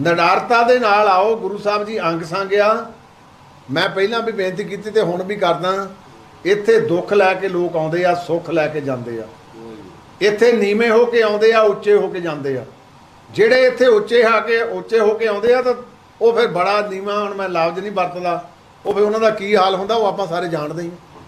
ਨਡਾਰਤਾ ਦੇ ਨਾਲ ਆਓ, ਗੁਰੂ ਸਾਹਿਬ ਜੀ ਅੰਗ ਸੰਗਿਆ। ਮੈਂ ਪਹਿਲਾਂ ਵੀ ਬੇਨਤੀ ਕੀਤੀ ਤੇ ਹੁਣ ਵੀ ਕਰਦਾ। ਇੱਥੇ ਦੁੱਖ ਲੈ ਕੇ ਲੋਕ ਆਉਂਦੇ ਆ, ਸੁੱਖ ਲੈ ਕੇ ਜਾਂਦੇ ਆ। ਇੱਥੇ ਨੀਵੇਂ ਹੋ ਕੇ ਆਉਂਦੇ ਆ, ਉੱਚੇ ਹੋ ਕੇ ਜਾਂਦੇ ਆ। ਜਿਹੜੇ ਇੱਥੇ ਉੱਚੇ ਆ ਕੇ, ਉੱਚੇ ਹੋ ਕੇ ਆਉਂਦੇ ਆ ਤਾਂ ਉਹ ਫਿਰ ਬੜਾ ਨੀਵਾਂ, ਹੁਣ ਮੈਂ ਲਫ਼ਜ਼ ਨਹੀਂ ਵਰਤਦਾ। ਉਹ ਫਿਰ ਉਹਨਾਂ ਦਾ ਕੀ ਹਾਲ ਹੁੰਦਾ, ਉਹ ਆਪਾਂ ਸਾਰੇ ਜਾਣਦੇ ਹੀ ਹਾਂ